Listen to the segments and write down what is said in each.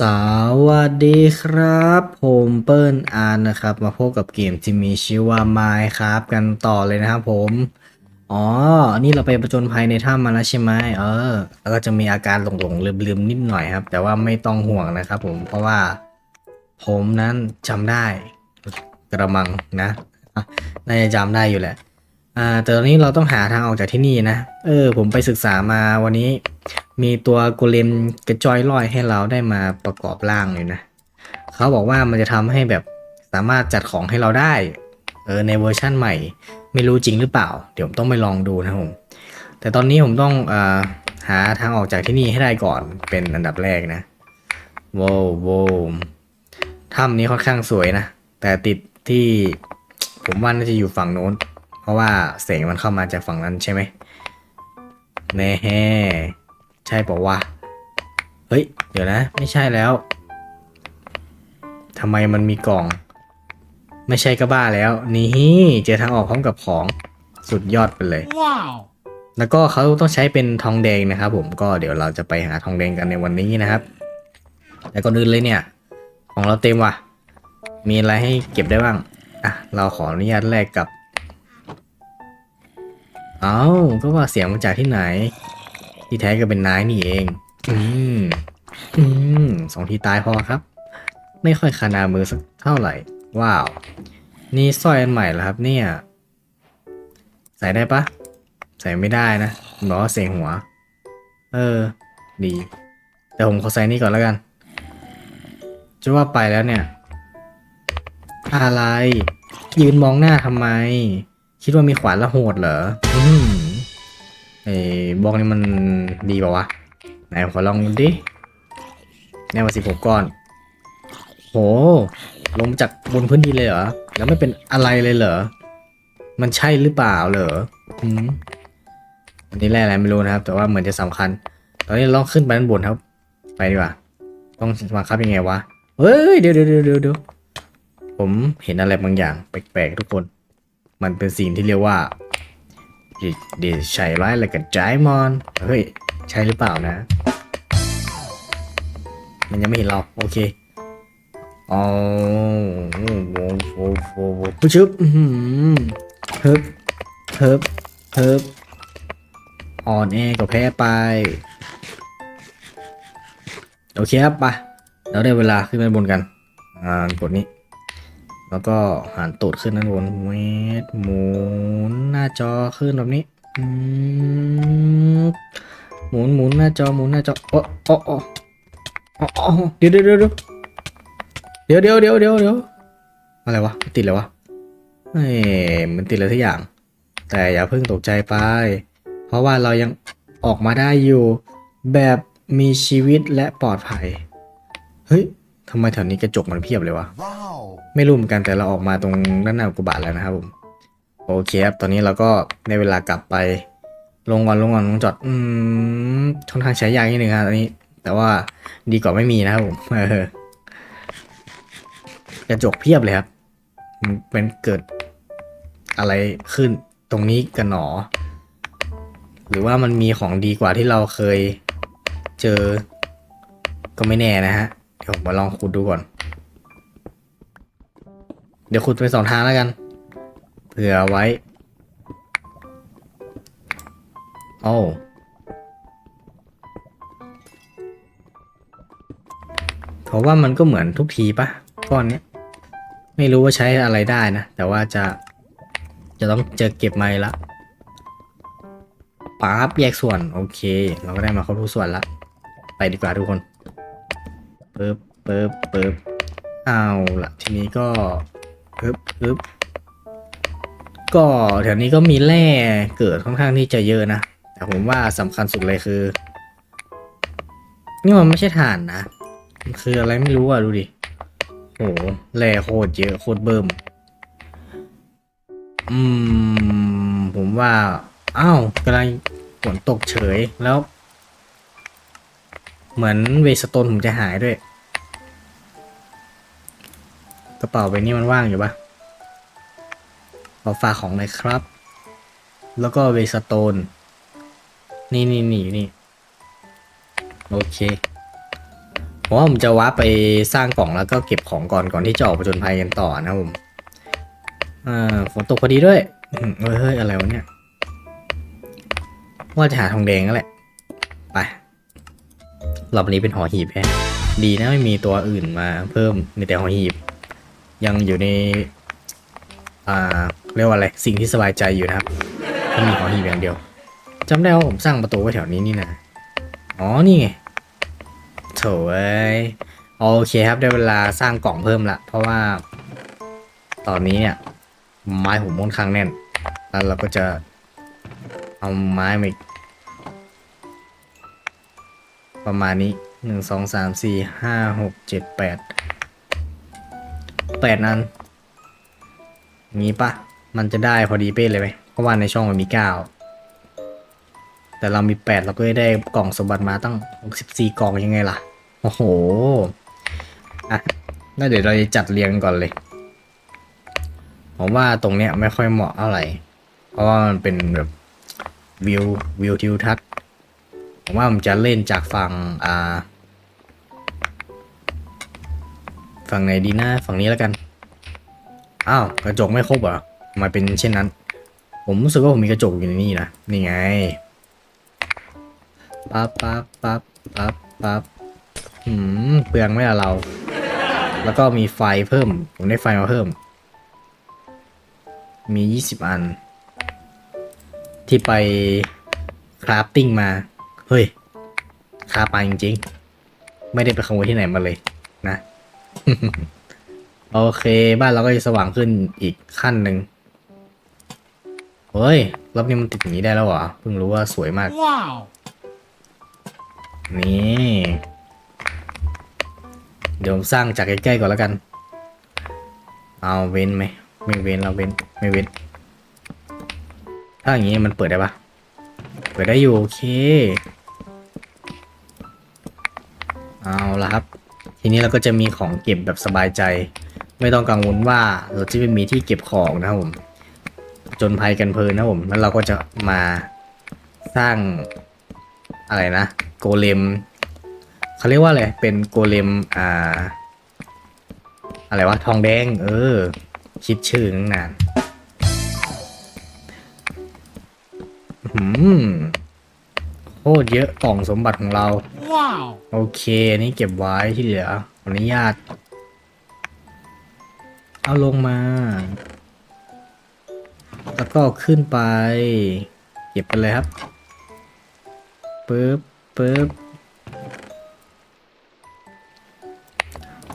สวัสดีครับผมเปิ้ลอานนะครับ มาพบกับเกมที่มีชื่อว่า Minecraft กันต่อเลยนะครับผม อ๋อ นี่เราไปประจนภัยในถ้ำมาแล้วใช่ไหมเออ แล้วก็จะมีอาการหลงๆลืมๆนิดหน่อยครับ แต่ว่าไม่ต้องห่วงนะครับผมเพราะว่า ผมนั้นจำได้ กระมังนะอะน่าจะจำได้อยู่แหละ อ่าแต่ตอนนี้เราต้องหาทางออกจากที่นี่นะ เออ ผมไปศึกษามาวันนี้ มีตัวโกเลมกระจอยลอยให้เราได้มาประกอบร่างเลยนะ เขาบอกว่ามันจะทำให้แบบสามารถจัดของให้เราได้ เออในเวอร์ชั่นใหม่ ไม่รู้จริงหรือเปล่า เดี๋ยวผมต้องไปลองดูนะครับผม แต่ตอนนี้ผมต้องอาหาทางออกจากที่นี่ให้ได้ก่อนเป็นอันดับแรกนะว้าวว้วถ้ำนี้ค่อนข้างสวยนะ แต่ติดที่ผมว่าน่าจะอยู่ฝั่งโน้น เพราะว่าแสงมันเข้ามาจากฝั่งนั้นใช่ไหมแน่แฮใช่เปล่าวะ เฮ้ย เดี๋ยวนะ ไม่ใช่แล้วทำไมมันมีกล่อง ไม่ใช่ก็บ้าแล้ว นี่เจอทางออกพร้อมกับของสุดยอดไปเลย Wow. แล้วก็เขาต้องใช้เป็นทองแดงนะครับผมก็เดี๋ยวเราจะไปหาทองแดงกันในวันนี้นะครับ แต่ก่อนอื่นเลยเนี่ย ของเราเต็มว่ะ มีอะไรให้เก็บได้บ้าง อะ เราขออนุญาตแลกกับ เอา้าก็ว่าเสียงมาจากที่ไหน ที่แท้ก็เป็นนายนี่เอง อืม อืมสองทีตายพอครับ ไม่ค่อยคานามือสักเท่าไหร่ ว้าว นี่สร้อยอันใหม่แล้วครับ เนี่ย ใส่ได้ปะ ใส่ไม่ได้นะบอกว่าเสียงหัว เออ ดี แต่ผมขอใส่นี่ก่อนแล้วกัน จะว่าไปแล้วเนี่ย อะไร ยืนมองหน้าทำไม คิดว่ามีขวานละโหดเหรอ ไอ้บล็อกนี่มันดีป่าวะ ไหนขอลองดิแนวมาสิบหกก้อน โห ลงมจากบนพื้นดินเลยเหรอ แล้วไม่เป็นอะไรเลยเหรอ มันใช่หรือเปล่าเหรออืมอันนี้แร่อะไรไม่รู้นะครับ แต่ว่าเหมือนจะสำคัญ ตอนนี้เราขึ้นไปด้านบนครับ ไปดีกว่า ต้องบังคับยังไงวะ เฮ้ย เดี๋ยวเดี๋ยวเดี๋ยวเดี๋ยวผมเห็นอะไรบางอย่าง แปลกๆทุกคน มันเป็นสิ่งที่เรียกว่า เดี๋ยวใช่ร้ายอะไรกับใจมอน เฮ้ย ใช่หรือเปล่านะ มันยังไม่เห็นเราโอเคอ๋อโอ้โหโอ้โหโอ้โหผู้ชึบเฮิบเฮิบเฮิบอ่อนแอก็แพ้ไป โอเคครับไปเราได้เวลาขึ้นไปบนกัน อ่ากดนี้ แล้วก็หันตูดขึ้นด้านบนเวทหมุนหน้าจอขึ้นแบบนี้หมุนหมุนหน้าจอหมุนหน้าจอโอ้โอ้โอ้โอ้เดี๋ยวเดี๋ยวเดี๋ยวเดี๋ยวเดี๋ยวเดี๋ยวเดี๋ยวเดี๋ยวอะไรวะติดเลยวะเฮ้มันติดอะไรทุกอย่าง แต่อย่าเพิ่งตกใจไป เพราะว่าเรายังออกมาได้อยู่แบบมีชีวิตและปลอดภัย เฮ้ย ทำไมแถวนี้กระจกมันเพียบเลยวะ Wow. ไม่รู้เหมือนกันแต่เราออกมาตรงด้านหน้าอุกกาบาตแล้วนะครับผม โอเคครับตอนนี้เราก็ในเวลากลับไป ลงก่อนลงก่อนลงจอด อืมค่อนข้างใช้ยากนิดนึงครับอันนี้ แต่ว่าดีกว่าไม่มีนะครับผมเออกระจกเพียบเลยครับมันเป็นเกิดอะไรขึ้นตรงนี้กันหนอ หรือว่ามันมีของดีกว่าที่เราเคยเจอก็ไม่แน่นะฮะเดี๋ยวผมมาลองขุดดูก่อน เดี๋ยวขุดไปสองทางแล้วกัน เผื่อไว้ โอ้เพราะว่ามันก็เหมือนทุกทีปะก้อนนี้ไม่รู้ว่าใช้อะไรได้นะ แต่ว่าจะ จะต้องเจอเก็บไม้ละปั๊บแยกส่วน โอเค เราก็ได้มาครบทุกส่วนละ ไปดีกว่าทุกคน ปึ๊บปึ๊บปึ๊บเอาละทีนี้ก็ปึ๊บปึ๊บก็แถวนี้ก็มีแร่เกิดค่อนข้างที่จะเยอะนะ แต่ผมว่าสำคัญสุดเลยคือ นี่มันไม่ใช่ถ่านนะมันคืออะไรไม่รู้อะ ดูดิ โหแร่โคตรเยอะ โคตรเบิ่ม อืม ผมว่า อ้าวกำลังฝนตกเฉยแล้ว เหมือนเวสโตนผมจะหายด้วย กระเป๋าใบนี้มันว่างอยู่ปะขอฝากของเลยครับ แล้วก็เวสโตน นี่นี่นี่นี่ โอเคผมว่าผมจะว้าร์ปไปสร้างกล่องแล้วก็เก็บของก่อนก่อนที่จะออกผจญภัยกันต่อนะผมอ่าฝนตกพอดีด้วยเฮ้ยเฮ้ย อะไรวะเนี่ย ว่าจะหาทองแดงนั่นแหละ ไป รอบนี้เป็นหอหีบแฮะดีนะไม่มีตัวอื่นมาเพิ่มมีแต่หอหีบ ยังอยู่ใน อ่าเรียกว่าอะไรสิ่งที่สบายใจอยู่นะครับถ้ามีหอหีบอย่างเดียวจำได้ว่าผมสร้างประตูไว้แถวนี้นี่นะอ๋อนี่ไงโถเอ้ยโอเคครับได้เวลาสร้างกล่องเพิ่มละเพราะว่า ตอนนี้เนี่ยไม้ผมค่อนข้างแน่น แล้วเราก็จะเอาไม้มาอีก ประมาณนี้หนึ่งสองสามสี่ห้าหกเจ็ดแปดแปดนั้นงี้ปะมันจะได้พอดีเป๊ะเลยไหมเพราะว่าในช่องมันมีเก้าแต่เรามีแปดเราก็ได้กล่องสมบัติมาตั้งหกสิบสี่กล่องยังไงล่ะ โอ้โหอะเดี๋ยวเราจะจัดเรียงก่อนเลย ผมว่าตรงเนี้ยไม่ค่อยเหมาะเท่าไหร่ เพราะว่ามันเป็นแบบวิววิวทิวทัศน์ ผมว่าผมจะเล่นจากฝั่งอ่า ฝั่งไหนดีนะฝั่งนี้แล้วกัน อ้าวกระจกไม่ครบเหรอมาเป็นเช่นนั้น ผมรู้สึกว่าผมมีกระจกอยู่ในนี่นะนี่ไงปั๊บปั๊บปั๊บปั๊บปั๊บหืมเปลืองไหมล่ะเรา แล้วก็มีไฟเพิ่ม ผมได้ไฟมาเพิ่ม มี 20 อัน ที่ไปคราฟติ้งมา ฮ้ยคราฟมาจริงๆ ไม่ได้ไปขโมยที่ไหนมาเลย นะ โอเค บ้านเราก็จะสว่างขึ้นอีกขั้นหนึ่งเฮ้ยรอบนี้มันติดอย่างนี้ได้แล้วเหรอเพิ่งรู้ว่าสวยมาก Wow. นี่ เดี๋ยวผมสร้างจากใกล้ๆก่อนแล้วกัน เอาเว้นไหม ไม่เว้นเราเว้น ไม่เว้น ถ้าอย่างนี้มันเปิดได้ปะเปิดได้อยู่โอเค เอาละครับ ทีนี้เราก็จะมีของเก็บแบบสบายใจ ไม่ต้องกังวลว่าเราจะไม่มีที่เก็บของนะครับผมจนภัยกันเพลินนะผมแล้วเราก็จะมาสร้างอะไรนะ โกเลมเขาเรียกว่าอะไรเป็นโกเลมอ่า อะไรวะทองแดง เออ คิดชื่อตั้งนานหืม โคตรเยอะกล่องสมบัติของเรา Wow. โอเคอันนี้เก็บไว้ที่เหลือขออนุญาต เอาลงมา แล้วก็ขึ้นไป เก็บไปเลยครับปึ๊บปึ๊บ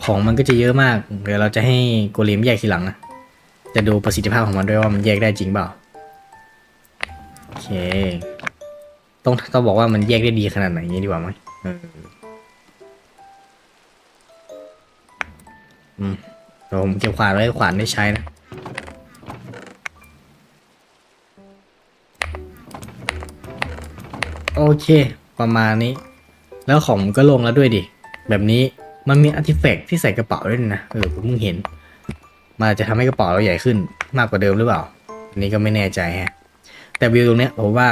ของมันก็จะเยอะมาก เดี๋ยวเราจะให้โกเลมแยกทีหลังนะ จะดูประสิทธิภาพของมันด้วยว่ามันแยกได้จริงเปล่า โอเค ต้องต้องบอกว่ามันแยกได้ดีขนาดไหนอย่างนี้ดีกว่าไหมเอออืมเดี๋ยวผมเก็บขวานไว้ขวานได้ใช้นะโอเค ประมาณนี้ แล้วของก็ลงแล้วด้วยดิ แบบนี้มันมีอาร์ติแฟกต์ที่ใส่กระเป๋าด้วยนะเออผมเพิ่งเห็นมันจจะทำให้กระเป๋าเราใหญ่ขึ้นมากกว่าเดิมหรือเปล่า อันนี้ก็ไม่แน่ใจฮะ แต่วิวตรงเนี้ยผมว่า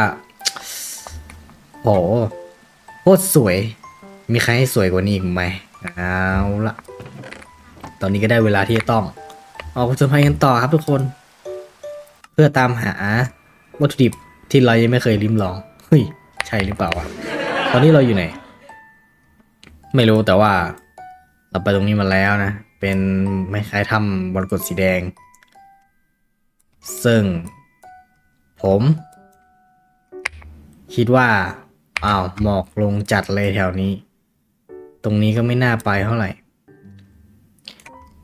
โหโคตรสวย มีใครให้สวยกว่านี้อีกไหมเอาละตอนนี้ก็ได้เวลาที่จะต้อง ออกผจญภัยกันต่อครับทุกคน เพื่อตามหาวัตถุดิบที่เรายังไม่เคยลิ้มลองเฮ้ยใช่หรือเปล่าวะตอนนี้เราอยู่ไหน ไม่รู้แต่ว่า เราไปตรงนี้มาแล้วนะ เป็นไม่คล้ายถ้ำบนกดสีแดง ซึ่ง ผม คิดว่า อ้าวหมอกลงจัดเลยแถวนี้ ตรงนี้ก็ไม่น่าไปเท่าไหร่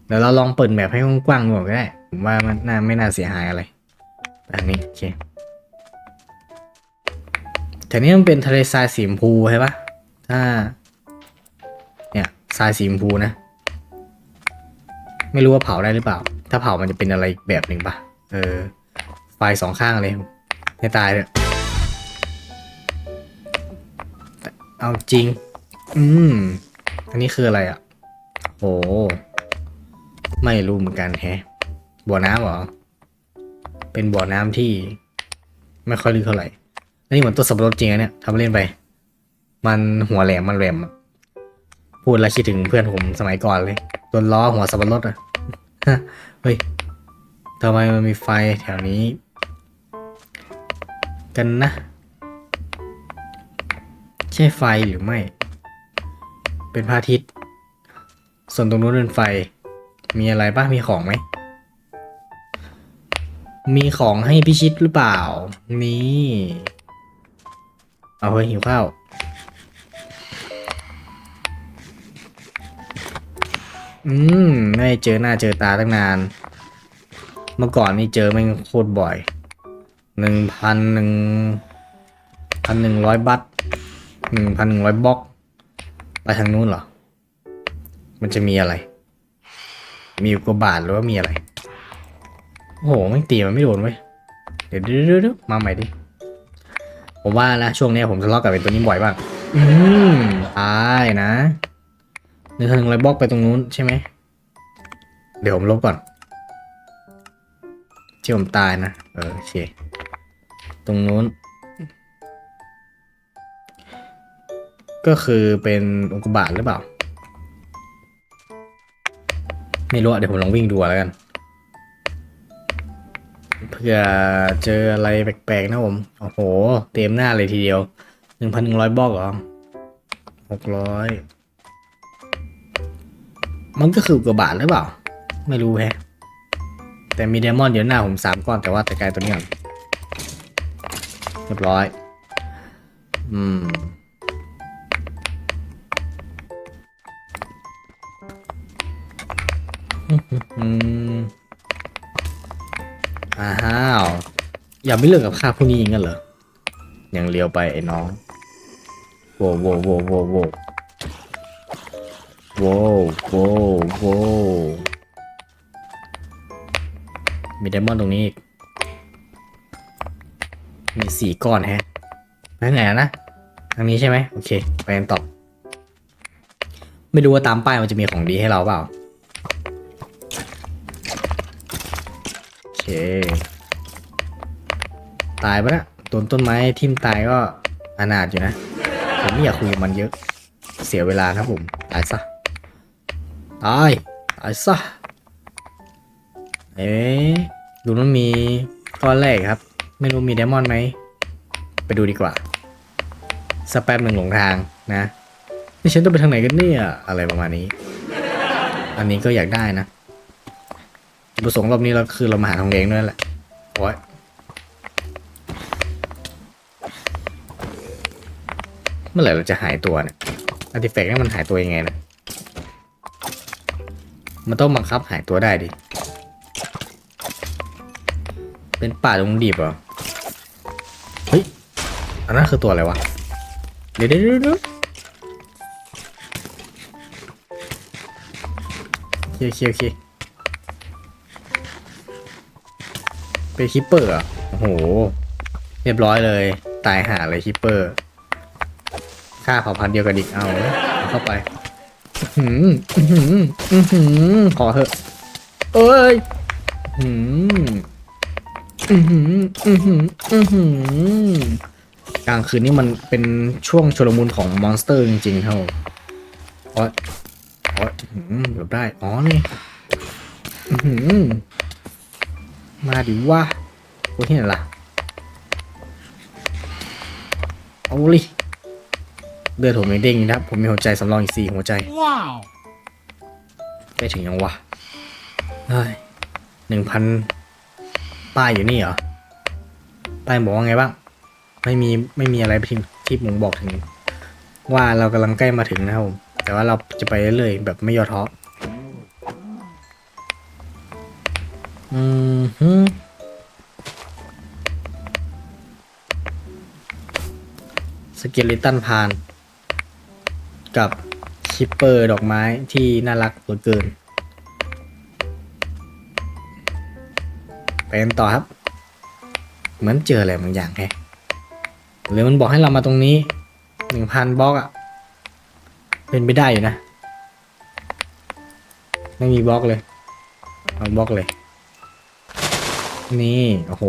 เดี๋ยวเราลองเปิดแมปให้กว้างๆดูก่อนก็ได้ผมว่ามันน่าไม่น่าเสียหายอะไรแบบนี้โอเคแถวนี้มันเป็นทะเลทรายสีชมพูใช่ปะถ้า เนี่ยทรายสีชมพูนะ ไม่รู้ว่าเผาได้หรือเปล่า ถ้าเผามันจะเป็นอะไรแบบหนึ่งปะเออไฟสองข้างเลยให้ตายเลย เอาจริง อืม อันนี้คืออะไรอะ โอ้ไม่รู้เหมือนกันแฮะ บ่อน้ำเหรอ เป็นบ่อน้ำที่ ไม่ค่อยลึกเท่าไหร่นนี้เหมือนตัวสับปะรดจริงอะเนี่ยทำเล่นไป มันหัวแหลมมันแหลมพูดแล้วคิดถึงเพื่อนผมสมัยก่อนเลยโดนล้อหัวสับปะรดอะเฮ้ยทำไมมันมีไฟแถวนี้ กันนะ ใช่ไฟหรือไม่ เป็นพระอาทิตย์ ส่วนตรงนู้นเป็นไฟ มีอะไรบ้างมีของไหม มีของให้พิชิตหรือเปล่า นี่ เอาเฮ้ยหิวข้าวอืม ไม่เจอหน้าเจอตาตั้งนาน เมื่อก่อนนี่เจอม่งโคตรบ่อยหนึ่งพันหนึ่งพันหนึ่งร้อยบัต หนึ่งพันหนึ่งร้อยบล็อก ไปทางนู้นเหรอ มันจะมีอะไร มีอุกกาบาตหรือว่ามีอะไร โอ้โหแม่งตีมันไม่โดนเว้ย เดี๋ยวเดี๋ยวเดี๋ยวเดี๋ยวมาใหม่ดิ ผมว่านะช่วงนี้ผมทะเลาะกับไอ้ตัวนี้บ่อยบ้างอืมตายนะหนึ่งพันหนึ่งร้อยบล็อกไปตรงนู้นใช่ไหม เดี๋ยวผมลบก่อนที่ผมตายนะ เออโอเคตรงนู้น ก็คือเป็นอุกกาบาตหรือเปล่า ไม่รู้อะเดี๋ยวผมลองวิ่งดูแล้วกัน เพื่อเจออะไรแปลกๆนะผม โอ้โห เต็มหน้าเลยทีเดียว หนึ่งพันหนึ่งร้อยบล็อกเหรอหกร้อย มันก็คืออุกบาตหรือเปล่า ไม่รู้แฮะ แต่มีเดมอนเดี๋ยวหน้าผมสามก้อนแต่ว่าแต่ไกายตัวนี้ก่อนเรียบร้อย อืม อืมอ้าวอย่าไม่เลิกกับข้าพวกนี้อย่างนั้นเหรอยังเลี้ยวไปไอ้น้องโว้โว้โว้โว้โว้โว้โว้โว้มีไดมอนด์ตรงนี้อีก มีสี่ก้อนแฮะไปทางไหนนะ ทางนี้ใช่ไหม โอเค ไปกันต่อ ไม่รู้ว่าตามป้ายมันจะมีของดีให้เราเปล่า เค ตายปะนะต้นต้นไม้ทิ่มตายก็อนาถอยู่นะ ผมไม่อยากคุยกับมันเยอะ เสียเวลาครับผม ตายซะ ตาย ตายซะ เอ๊ดูนั้นมีก้อนแรกครับ ไม่รู้มีไดมอนด์ไหม ไปดูดีกว่าสแป๊บหนึ่งหลงทางนะ นี่ฉันต้องไปทางไหนกันเนี่ย อะไรประมาณนี้ อันนี้ก็อยากได้นะ ประสงค์รอบนี้เราคือเรามาหาทองแดงด้วยแหละโอ้ยเมื่อไหร่เราจะหายตัวเนี่ยอาร์ติแฟกต์นี่มันหายตัวยังไงนะ มันต้องบังคับหายตัวได้ดิ เป็นป่าดงดิบเหรอ เฮ้ย อันนั้นคือตัวอะไรวะ เดี๋ยวเดี๋ยวเดี๋ยวเดี๋ยวโอเคโอเคือคิปเปอร์อะโอ้โห เรียบร้อยเลย ตายหาเลยคิปเปอร์ค่าเผ่าพันธุ์เดียวกันอีกเอาเข้าไปอื้อหืออื้อหืออื้อหือขอเถอะ เอ้ยอื้อหืออื้อหืออื้อหืออื้อหือกลางคืนนี่มันเป็นช่วงชุลมุนของมอนสเตอร์จริงๆครับผมโอ๊ยโอ๊ยอื้อหือเกือบได้ อ๋อนี่อื้อหือ มาดิว่าโอ้ที่ไหนล่ะ เอาลิเลือดผมยังเด้งอยู่นะครับ ผมมีหัวใจสำรองอีกสี่หัวใจ Wow. ไปถึงยังวะเฮ้ยหนึ่งพันป้ายอยู่นี่เหรอ ป้ายบอกว่าไงบ้าง ไม่มีไม่มีอะไรที่ที่ผมบอกถึง ว่าเรากำลังใกล้มาถึงนะครับผม แต่ว่าเราจะไปเรื่อยๆแบบไม่ย่อท้ออื สเกลิตันพาน กับชิปเปอร์ดอกไม้ที่น่ารักเหลือเกินไปกันต่อครับ เหมือนเจออะไรบางอย่างแฮะหรือมันบอกให้เรามาตรงนี้หนึ่งพันบล็อกอะเป็นไปได้อยู่นะ ไม่มีบล็อกเลยเอาบล็อกเลย นี่ โอ้โห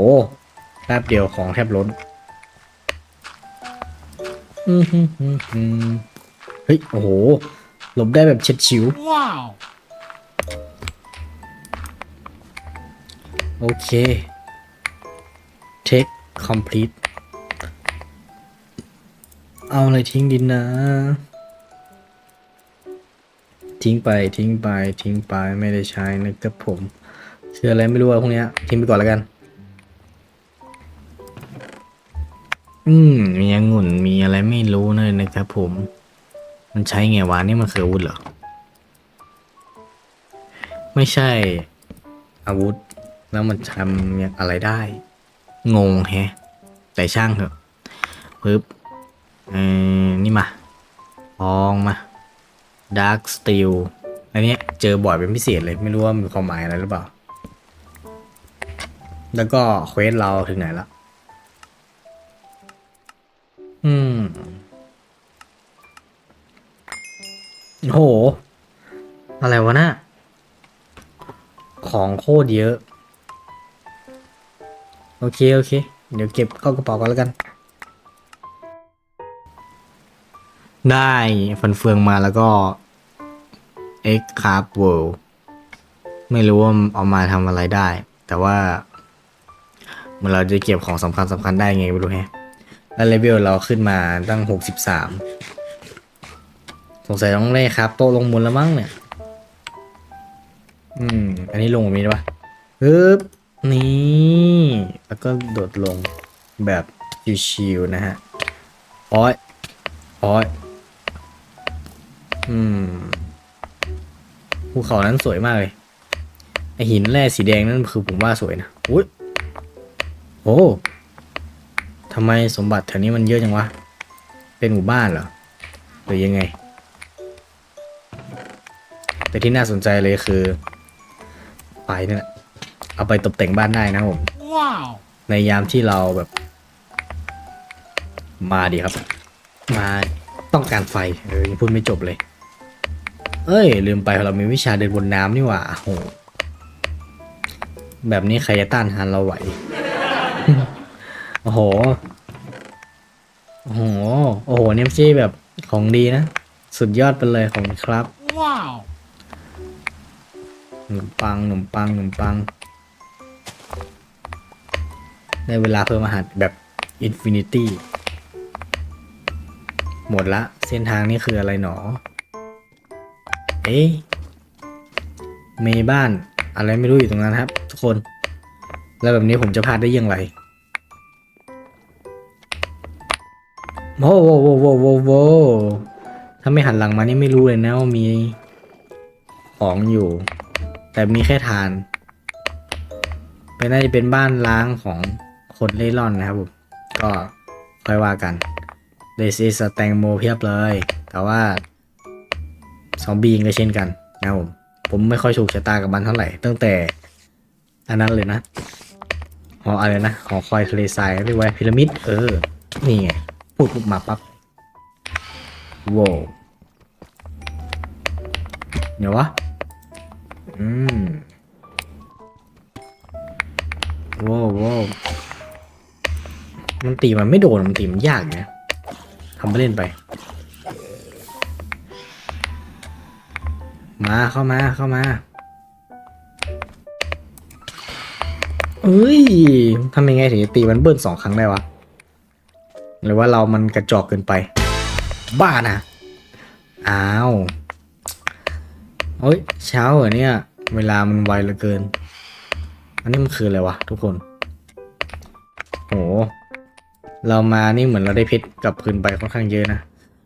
แป๊บเดียวของแทบล้นอืมฮึมฮึมฮึมเฮ้ย โอ้โห หลบได้แบบเฉียดฉิว Wow. โอเค take complete เอาอะไรทิ้งดินนะ ทิ้งไปทิ้งไปทิ้งไปไม่ได้ใช้นะครับผม คืออะไรไม่รู้อะพวกเนี้ยทิ้งไปก่อนแล้วกัน อืม มีองุ่นมีอะไรไม่รู้เลยนะครับผม มันใช้ไงวะนี่มันคืออาวุธเหรอ ไม่ใช่ อาวุธ แล้วมันทำอะไรได้ งงแฮะ แต่ช่างเถอะปึ๊บเออนี่มาทองมาดาร์ s สตีลอันเนี้ยเจอบ่อยเป็นพิเศษเลยไม่รู้ว่ามีความหมายอะไรหรือเปล่า แล้วก็เควสเราถึงไหนละอืมโห อะไรวะน่ะของโคตรเยอะ โอเค โอเค เดี๋ยวเก็บเข้ากระเป๋ากันแล้วกัน ได้ฟันเฟืองมาแล้วก็ X Card World ไม่รู้ว่าเอามาทำอะไรได้ แต่ว่า มื่อเราจะเก็บของสำคัญสำคัญได้ไงไม่รู้แฮะแล้วเลเวลเราขึ้นมาตั้งหกสิบสามสงสัยต้องได้ครับ โตะลงมุนแล้วมั้งเนี่ย อืม อันนี้ลงแบบนี้ได้ปะปึ๊บนี่ แล้วก็โดดลงแบบชิวๆนะฮะอ้อยอ้อยอืมภูเขานั้นสวยมากเลยไอหินแร่สีแดงนั่นคือผมว่าสวยนะอุ้ย โอ้ทำไมสมบัติแถวนี้มันเยอะจังวะ เป็นหมู่บ้านเหรอ หรือยังไง แต่ที่น่าสนใจเลยคือไฟนี่แหละเอาไปตกแต่งบ้านได้นะครับผม Wow. ในยามที่เราแบบ มาดีครับ มาต้องการไฟเออยังพูดไม่จบเลย เอ้ย ลืมไปเรามีวิชาเดินบนน้ำนี่หว่าโหแบบนี้ใครจะต้านทานเราไหว โอ้โห โอ้โห โอ้โหเนี่ยไม่ใช่แบบของดีนะ สุดยอดไปเลยของครับ Wow. ขนมปังขนมปังขนมปัง ได้เวลาเพิ่มอาหารแบบอินฟินิตี้ หมดละ เส้นทางนี้คืออะไรหนอ เอ๊ะมีบ้านอะไรไม่รู้อยู่ตรงนั้นครับ ทุกคน แล้วแบบนี้ผมจะพลาดได้อยังไง โว้โว้โว้โว้โว้โว้ถ้าไม่หันหลังมานี่ไม่รู้เลยนะว่ามีของอยู่ แต่มีแค่ทานเป็นน่าจะเป็นบ้านล้างของคนเล่ร่อนนะครับผมก็ค่อยว่ากัน This is a แตงโมเพียบเลย แต่ว่าซอมบี้ก็เช่นกันนะครับผมผมไม่ค่อยถูกชะตากับมันเท่าไหร่ ตั้งแต่ อันนั้นเลยนะหออะไรนะหอคอยทะเลทรายเรียกว่าพีระมิดเออ นี่ไง พูดปุ๊บมาปั๊บโว้วเดี๋ยววะ อืมว้าวว้าวมันตีมันไม่โดน มันตีมันยากไงทำไปเล่นไป มาเข้ามาเข้ามาเอ้ยทำยังไงถึงจะตีมันเบิ้ลสองครั้งได้วะ หรือว่าเรามันกระจอกเกินไป บ้านะอ้าวเฮ้ย เช้าเหรอเนี่ย เวลามันไวเหลือเกิน อันนี้มันคืออะไรวะทุกคน โห เรามานี่เหมือนเราได้เพชรกับคืนไปค่อนข้างเยอะนะ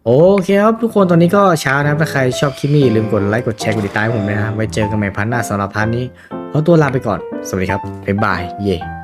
โอเคครับทุกคนตอนนี้ก็เช้านะครับถ้าใครชอบคลิปนี้อย่าลืมกดไลค์กดแชร์กดติดตามผมด้วยนะไว้เจอกันใหม่พันหน้าสำหรับพันนี้ขอตัวลาไปก่อน สวัสดีครับ บ๊ายบาย เย่